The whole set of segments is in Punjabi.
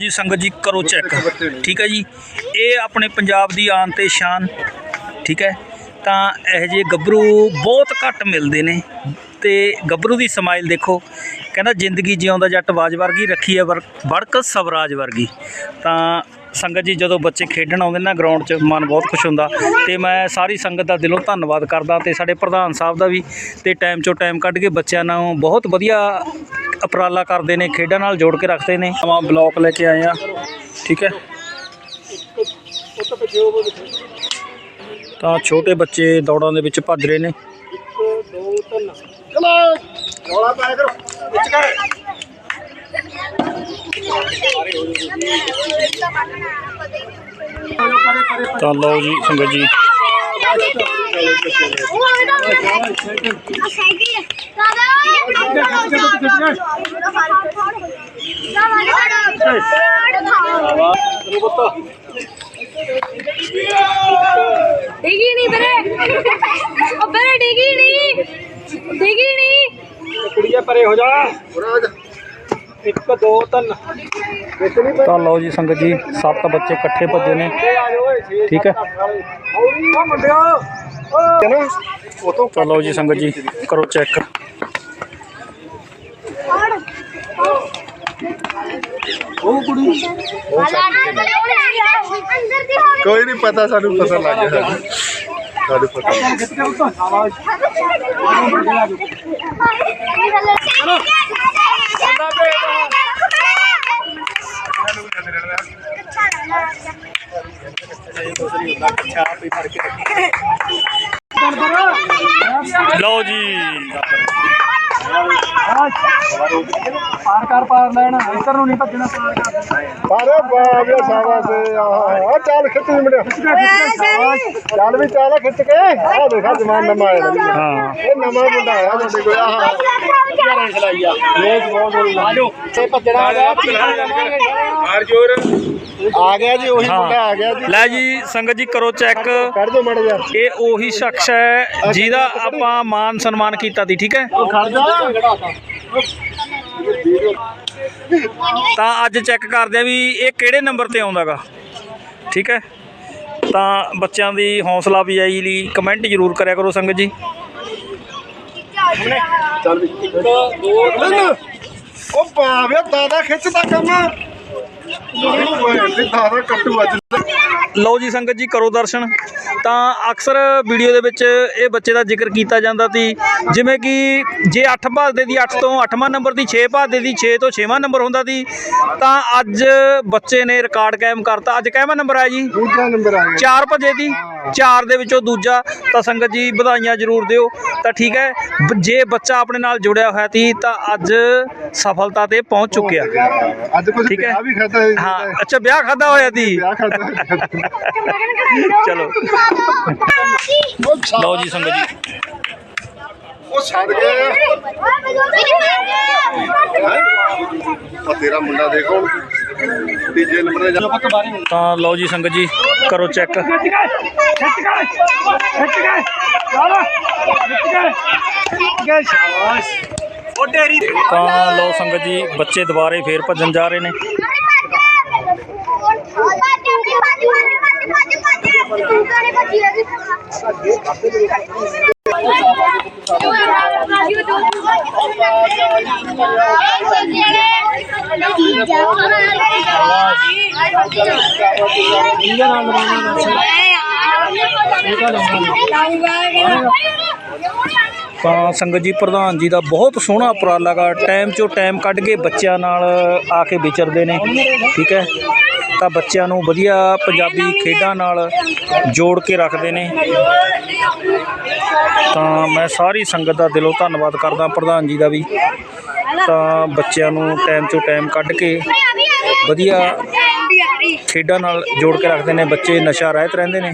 ਜੀ ਸੰਗਤ ਜੀ ਕਰੋ ਚੈੱਕ ਠੀਕ ਹੈ ਜੀ? ਇਹ ਆਪਣੇ ਪੰਜਾਬ ਦੀ ਆਨ ਤੇ ਸ਼ਾਨ ਠੀਕ ਹੈ? ਤਾਂ ਇਹ ਜਿਹੇ ਗੱਭਰੂ ਬਹੁਤ ਘੱਟ ਮਿਲਦੇ ਨੇ ਤੇ ਗੱਭਰੂ ਦੀ ਸਮਾਈਲ ਦੇਖੋ ਕਹਿੰਦਾ ਜ਼ਿੰਦਗੀ ਜਿਉਂਦਾ ਜੱਟ ਬਾਜ ਵਰਗੀ ਰੱਖੀ ਹੈ ਵੜਕ ਸਵਰਾਜ ਵਰਗੀ। ਤਾਂ ਸੰਗਤ ਜੀ ਜਦੋਂ ਬੱਚੇ ਖੇਡਣ ਆਉਂਦੇ ਨਾ ਗਰਾਊਂਡ 'ਚ ਮਨ ਬਹੁਤ ਖੁਸ਼ ਹੁੰਦਾ। ਤੇ ਮੈਂ ਸਾਰੀ ਸੰਗਤ ਦਾ ਦਿਲੋਂ ਧੰਨਵਾਦ ਕਰਦਾ ਤੇ ਸਾਡੇ ਪ੍ਰਧਾਨ ਸਾਹਿਬ ਦਾ ਵੀ ਤੇ ਟਾਈਮ ਚੋਂ ਟਾਈਮ ਕੱਢ ਕੇ ਬੱਚਿਆਂ ਨੂੰ ਬਹੁਤ ਵਧੀਆ ਉਪਰਾਲਾ ਕਰਦੇ ਨੇ, ਖੇਡਾਂ ਨਾਲ ਜੋੜ ਕੇ ਰੱਖਦੇ ਨੇ। ਨਵਾਂ ਬਲੌਕ ਲੈ ਕੇ ਆਏ ਆ। ਠੀਕ ਹੈ। ਤਾਂ ਛੋਟੇ ਬੱਚੇ ਦੌੜਾਂ ਦੇ ਵਿੱਚ ਭੱਜ ਰਹੇ ਨੇ। ਤਾਂ ਲਓ ਜੀ, ਸੰਗਤ ਜੀ। ਡਿੱਗੀ ਨਹੀਂ ਵੀਰੇ ਉਹ ਵੀਰੇ ਡਿੱਗੀ ਨਹੀਂ ਡਿੱਗੀ ਨਹੀਂ ਕੁੜੀਏ ਪਰੇ ਹੋ ਜਾ 1 2 3 ਤਾਂ ਲਓ ਜੀ ਸੰਗਤ ਜੀ ਸੱਤ ਬੱਚੇ ਇਕੱਠੇ ਭੱਜੇ ਨੇ। ਠੀਕ ਹੈ। ਤਾਂ ਲਓ ਜੀ ਸੰਗਤ ਜੀ ਕਰੋ ਚੈੱਕ। ਦੀ ਹੋਵੇ ਕੋਈ ਨਹੀਂ ਪਤਾ ਸਾਨੂੰ ਪਤਾ ਲੱਗ ਗਿਆ। ਸਾਨੂੰ ਪਤਾ ਲਓ ਜੀ। ਪਾਰ ਕਰ ਪਾਰ ਲੈਣਾ ਇੱਧਰ ਨੂੰ ਨਹੀਂ ਭੱਜਣਾ ਪਾਰ ਕਰ ਅਰੇ ਬਾਬੇ ਸਾਵਾਸ ਆ ਚੱਲ ਖਿੱਚ ਮੁੰਡਿਆ ਚੱਲ ਵੀ ਚੱਲ ਖਿੱਚ ਕੇ। ਆ ਦੇਖਾ ਜਮਾਨ ਨਵਾਂ ਆਇਆ। ਹਾਂ। ਇਹ ਨਵਾਂ ਮੁੰਡਾ ਆਇਆ ਤੁਹਾਡੇ ਕੋਲ ਆਹ। ਰੇਸ ਬਹੁਤ ਬੋਲ ਆਜੋ। ਤੇ ਭੱਜਣਾ ਆ ਗਿਆ। ਮਾਰ ਜੋਰ। ਆ ਗਿਆ ਜੀ ਉਹੀ ਮੁੰਡਾ ਆ ਗਿਆ ਜੀ। ਲੈ ਜੀ ਸੰਗਤ ਜੀ ਕਰੋ ਚੈੱਕ ਕੱਢ ਦੋ ਮੜ ਜਾ ਇਹ ਉਹੀ ਸ਼ਖਸ ਹੈ ਜਿਹਦਾ ਆਪਾਂ ਮਾਨ ਸਨਮਾਨ ਕੀਤਾ ਸੀ ਠੀਕ ਹੈ? ਖੜ ਜਾ। ਤਾਂ ਅੱਜ ਚੈੱਕ ਕਰਦੇ ਆ ਵੀ ਇਹ ਕਿਹੜੇ ਨੰਬਰ ਤੇ ਆਉਂਦਾਗਾ। ਠੀਕ ਹੈ? ਤਾਂ ਬੱਚਿਆਂ ਦੀ ਹੌਸਲਾ ਅਫਜ਼ਾਈ ਲਈ। ਕਮੈਂਟ ਜ਼ਰੂਰ ਕਰਿਆ ਕਰੋ ਸੰਗਤ ਜੀ। ਚੱਲ ਵੀ। ਉਹ ਬਾਬੇ ਦਾਦਾ ਖਿੱਚਦਾ ਕੰਮ। ਲਓ ਜੀ ਸੰਗਤ ਜੀ ਕਰੋ ਦਰਸ਼ਨ। ਤਾਂ ਅਕਸਰ ਵੀਡੀਓ ਦੇ ਵਿੱਚ ਇਹ ਬੱਚੇ ਦਾ ਜ਼ਿਕਰ ਕੀਤਾ ਜਾਂਦਾ ਸੀ ਜਿਵੇਂ ਕਿ ਜੇ 8 ਭਾਦੇ ਦੀ 8 ਤੋਂ 8ਵਾਂ ਨੰਬਰ ਦੀ 6 ਭਾਦੇ ਦੀ 6 ਤੋਂ 6ਵਾਂ ਨੰਬਰ ਹੁੰਦਾ ਸੀ ਤਾਂ ਅੱਜ ਬੱਚੇ ਨੇ ਰਿਕਾਰਡ ਕਾਇਮ ਕਰਤਾ। ਅੱਜ ਕਿਹਵਾਂ ਨੰਬਰ ਆਇਆ ਜੀ? ਦੂਜਾ ਨੰਬਰ ਆ ਗਿਆ ਚਾਰ ਭੱਜੇ ਦੀ? ਚਾਰ ਦੇ ਵਿੱਚੋਂ ਦੂਜਾ। ਤਾਂ ਸੰਗਤ ਜੀ ਵਧਾਈਆਂ ਜ਼ਰੂਰ ਦਿਓ। ਤਾਂ ਠੀਕ ਹੈ ਜੇ ਬੱਚਾ ਆਪਣੇ ਨਾਲ ਜੁੜਿਆ ਹੋਇਆ ਸੀ ਤਾਂ ਅੱਜ ਸਫਲਤਾ ਤੇ ਪਹੁੰਚ ਚੁੱਕਿਆ। ਅੱਜ ਕੁਝ ਠੀਕ ਹੈ। ਖਾਦਾ ਹੈ ਅੱਛਾ ਵਿਆਹ ਖਾਦਾ ਹੋਇਆ ਸੀ? ਵਿਆਹ ਖਾਦਾ ਚਲੋ। ਲਓ ਜੀ ਸੰਗਤ ਜੀ। ਉਹ ਛੱਡ ਗਏ। ਉਹ ਤੇਰਾ ਮੁੰਡਾ ਦੇਖੋ। ਹੁਣ ਤੀਜੇ ਨੰਬਰ ਤੇ ਲਓ ਜੀ ਸੰਗਤ ਜੀ ਕਰੋ ਚੈੱਕ। ਤਾਂ ਲਓ ਸੰਗਤ ਜੀ ਬੱਚੇ ਦੁਬਾਰੇ ਫੇਰ ਭੱਜਣ ਜਾ ਰਹੇ ਨੇ। ਤਾਂ ਸੰਗਤ ਜੀ, ਪ੍ਰਧਾਨ ਜੀ ਦਾ ਬਹੁਤ ਸੋਹਣਾ ਉਪਰਾਲਾ ਗਾ। ਟਾਈਮ ਚੋਂ ਟਾਈਮ ਕੱਢ ਕੇ ਬੱਚਿਆਂ ਨਾਲ ਆ ਕੇ ਵਿਚਰਦੇ ਨੇ, ਠੀਕ ਹੈ? ਤਾਂ ਬੱਚਿਆਂ ਨੂੰ ਵਧੀਆ ਪੰਜਾਬੀ ਖੇਡਾਂ ਨਾਲ ਜੋੜ ਕੇ ਰੱਖਦੇ ਨੇ। ਤਾਂ ਮੈਂ ਸਾਰੀ ਸੰਗਤ ਦਾ ਦਿਲੋਂ ਧੰਨਵਾਦ ਕਰਦਾ ਪ੍ਰਧਾਨ ਜੀ ਦਾ ਵੀ। ਤਾਂ ਬੱਚਿਆਂ ਨੂੰ ਟਾਈਮ ਚੋਂ ਟਾਈਮ ਕੱਢ ਕੇ ਵਧੀਆ ਖੇਡਾਂ ਨਾਲ ਜੋੜ ਕੇ ਰੱਖਦੇ ਨੇ ਬੱਚੇ ਨਸ਼ਾ ਰਹਿਤ ਰਹਿੰਦੇ ਨੇ।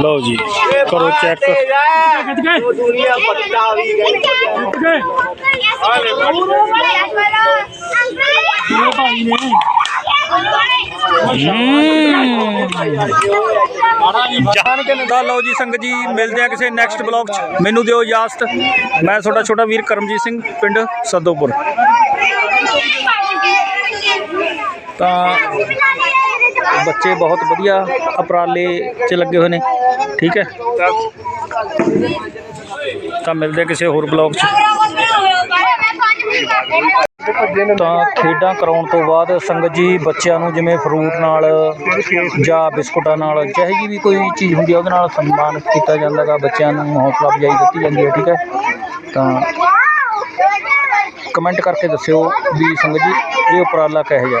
ਲਓ ਜੀ, ਕਰੋ ਚੈੱਕ ਦੁਨੀਆ ਪੱਟਾ ਵੀ ਗਈ ਖਿੱਚ ਗਏ ਨੇ ਜਾਨ ਕੇ ਦਾ ਲਓ ਜੀ, ਸੰਗਤ ਜੀ, ਮਿਲਦੇ ਆ ਕਿਸੇ ਨੈਕਸਟ ਬਲੌਗ 'ਚ। ਮੈਨੂੰ ਦਿਓ ਇਜਾਜ਼ਤ। ਮੈਂ ਤੁਹਾਡਾ ਛੋਟਾ ਵੀਰ ਕਰਮਜੀਤ ਸਿੰਘ, ਪਿੰਡ ਸਦੋਪੁਰ। ਤਾਂ ਬੱਚੇ ਬਹੁਤ ਵਧੀਆ ਉਪਰਾਲੇ 'ਚ ਲੱਗੇ ਹੋਏ ਨੇ, ਠੀਕ ਹੈ? ਤਾਂ ਮਿਲਦੇ ਕਿਸੇ ਹੋਰ ਬਲੌਗ 'ਚ। ਤਾਂ ਖੇਡਾਂ ਕਰਾਉਣ ਤੋਂ ਬਾਅਦ ਸੰਗਤ ਜੀ, ਬੱਚਿਆਂ ਨੂੰ ਜਿਵੇਂ ਫਰੂਟ ਨਾਲ ਜਾਂ ਬਿਸਕੁਟਾਂ ਨਾਲ ਚਾਹੇ ਜੀ ਵੀ ਕੋਈ ਚੀਜ਼ ਹੁੰਦੀ ਆ, ਉਹਦੇ ਨਾਲ ਸਨਮਾਨਿਤ ਕੀਤਾ ਜਾਂਦਾ ਗਾ, ਬੱਚਿਆਂ ਨੂੰ ਹੌਸਲਾ ਅਫਜ਼ਾਈ ਦਿੱਤੀ ਜਾਂਦੀ ਹੈ, ਠੀਕ ਹੈ? ਤਾਂ ਕਮੈਂਟ ਕਰਕੇ ਦੱਸਿਓ ਵੀ ਸੰਗਤ ਜੀ, ਇਹ ਉਪਰਾਲਾ ਕਿਹੋ ਜਿਹਾ?